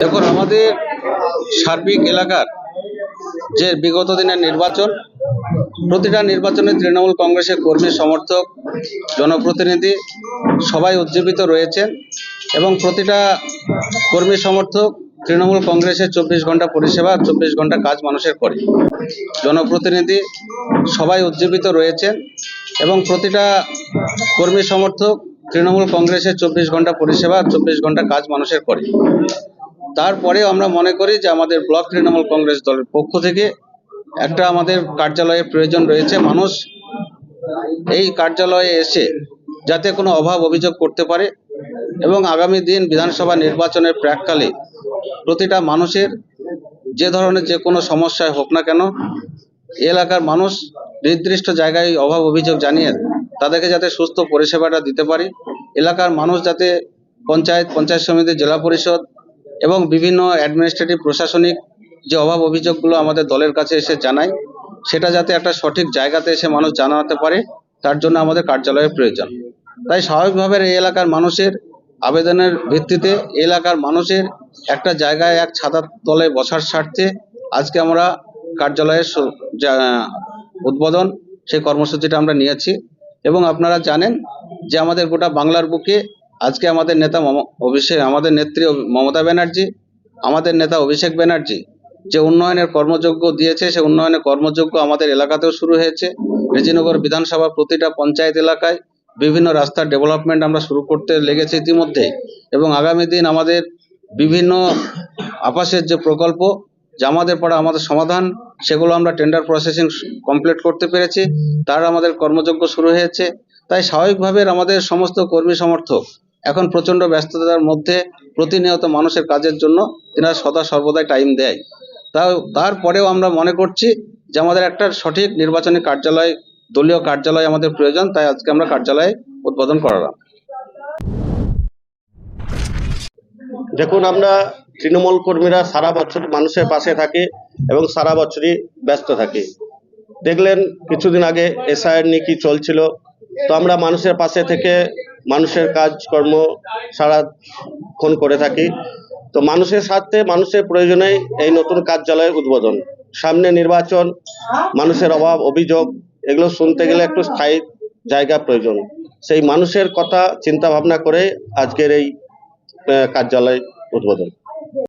দেখুন, আমাদের সার্বিক এলাকার যে বিগত দিনের নির্বাচন, প্রতিটা নির্বাচনে তৃণমূল কংগ্রেসের কর্মী, সমর্থক, জনপ্রতিনিধি সবাই উজ্জীবিত রয়েছেন এবং প্রতিটা কর্মী, সমর্থক তৃণমূল কংগ্রেসের চব্বিশ ঘণ্টা পরিষেবা চব্বিশ ঘণ্টা কাজ মানুষের করে। জনপ্রতিনিধি সবাই উজ্জীবিত রয়েছেন এবং প্রতিটা কর্মী, সমর্থক তৃণমূল কংগ্রেসের চব্বিশ ঘণ্টা পরিষেবা চব্বিশ ঘণ্টা কাজ মানুষের করে। তারপরেও আমরা মনে করি যে আমাদের ব্লক তৃণমূল কংগ্রেস দলের পক্ষ থেকে একটা আমাদের কার্যালয়ের প্রয়োজন রয়েছে। মানুষ এই কার্যালয়ে এসে যাতে কোনো অভাব অভিযোগ করতে পারে এবং আগামী দিন বিধানসভা নির্বাচনের প্রাককালে প্রতিটা মানুষের যে ধরনের যে কোনো সমস্যায় হোক না কেন এলাকার মানুষ নির্দিষ্ট জায়গায় অভাব অভিযোগ জানিয়ে তাদেরকে যাতে সুস্থ পরিষেবাটা দিতে পারি। এলাকার মানুষ যাতে পঞ্চায়েত পঞ্চায়েত সমিতি, জেলা পরিষদ এবং বিভিন্ন অ্যাডমিনিস্ট্রেটিভ প্রশাসনিক যে অভাব অভিযোগগুলো আমাদের দলের কাছে এসে জানায়, সেটা যাতে একটা সঠিক জায়গাতে এসে মানুষ জানাতে পারে, তার জন্য আমাদের কার্যালয়ের প্রয়োজন। তাই স্বাভাবিকভাবে এই এলাকার মানুষের আবেদনের ভিত্তিতে এলাকার মানুষের একটা জায়গায় এক ছাতার তলে বসার স্বার্থে আজকে আমরা কার্যালয়ের উদ্বোধন, সেই কর্মসূচিটা আমরা নিয়েছি। এবং আপনারা জানেন যে আমাদের গোটা বাংলার বুকে আজকে আমাদের নেতা অভিষেক, আমাদের নেত্রী মমতা ব্যানার্জি, আমাদের নেতা অভিষেক ব্যানার্জি, যে উন্নয়নের কর্মযোগ্য দিয়েছে, সে উন্নয়নের কর্মযোগ্য আমাদের এলাকাতেও শুরু হয়েছে। রেজিনগর বিধানসভা প্রতিটা পঞ্চায়েত এলাকায় বিভিন্ন রাস্তার ডেভেলপমেন্ট আমরা শুরু করতে লেগেছি ইতিমধ্যে এবং আগামী দিন আমাদের বিভিন্ন আপাসের যে প্রকল্প, যে আমাদের পাড়া আমাদের সমাধান, সেগুলো আমরা টেন্ডার প্রসেসিং কমপ্লিট করতে পেরেছি। তার আমাদের কর্মযোগ্য শুরু হয়েছে। তাই স্বাভাবিকভাবে আমাদের সমস্ত কর্মী সমর্থক এখন প্রচণ্ড ব্যস্ততার মধ্যে প্রতিনিয়ত মানুষের কাজের জন্য এরা সদা সর্বদাই টাইম দেয়। তাও, তারপরেও আমরা মনে করছি যে আমাদের একটা সঠিক নির্বাচনী কার্যালয়, দলীয় কার্যালয় আমাদের প্রয়োজন, তাই আজকে আমরা কার্যালয়ে উদ্বোধন করালাম। দেখুন, আমরা তৃণমূল কর্মীরা সারা বছর মানুষের পাশে থাকি এবং সারা বছরই ব্যস্ত থাকি। দেখলেন, কিছুদিন আগে এসআইআর নিয়ে কি চলছিল। তো আমরা মানুষের পাশে থেকে মানুষের কাজকর্ম সারাক্ষণ করে থাকি। তো মানুষের স্বার্থে মানুষের প্রয়োজনে এই নতুন কার্যালয়ের উদ্বোধন, সামনে নির্বাচন, মানুষের অভাব, অভিযোগ, এগুলো শুনতে গেলে একটু স্থায়ী জায়গা প্রয়োজন। সেই মানুষের কথা চিন্তা ভাবনা করে আজকের এই কার্যালয় উদ্বোধন।